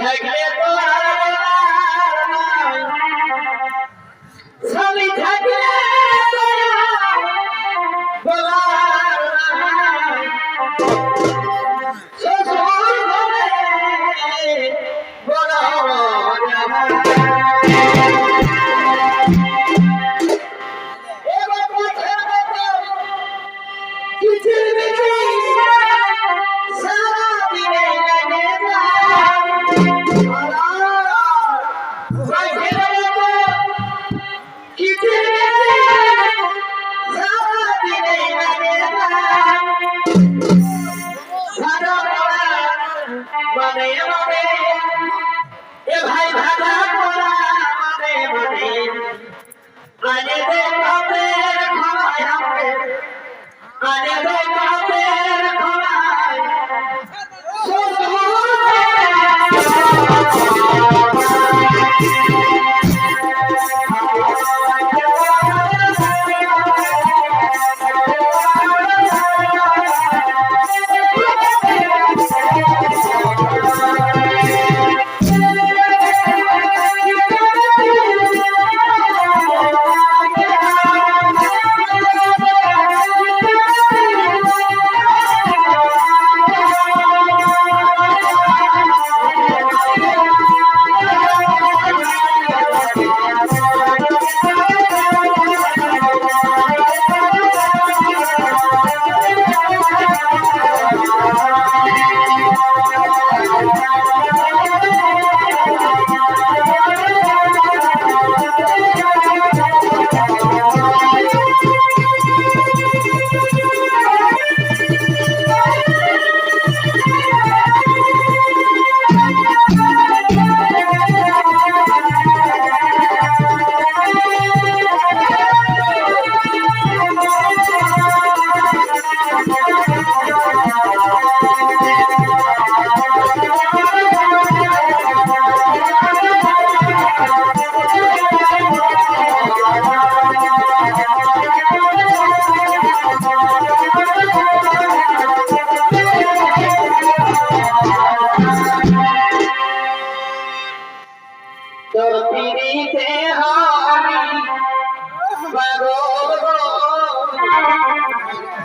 থাকলে তো আর। সালি থাকলে বলার খাওয়ায় শ্বশুর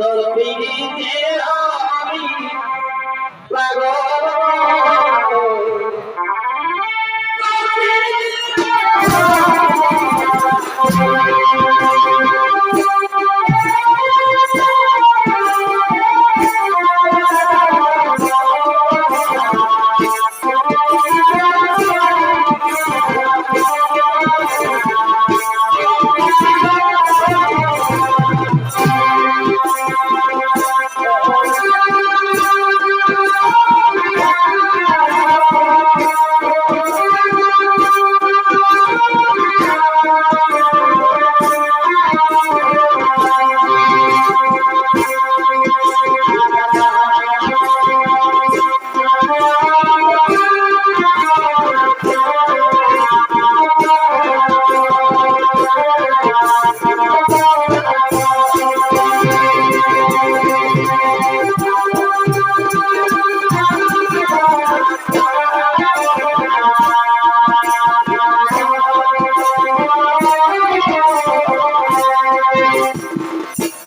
Kalpini ke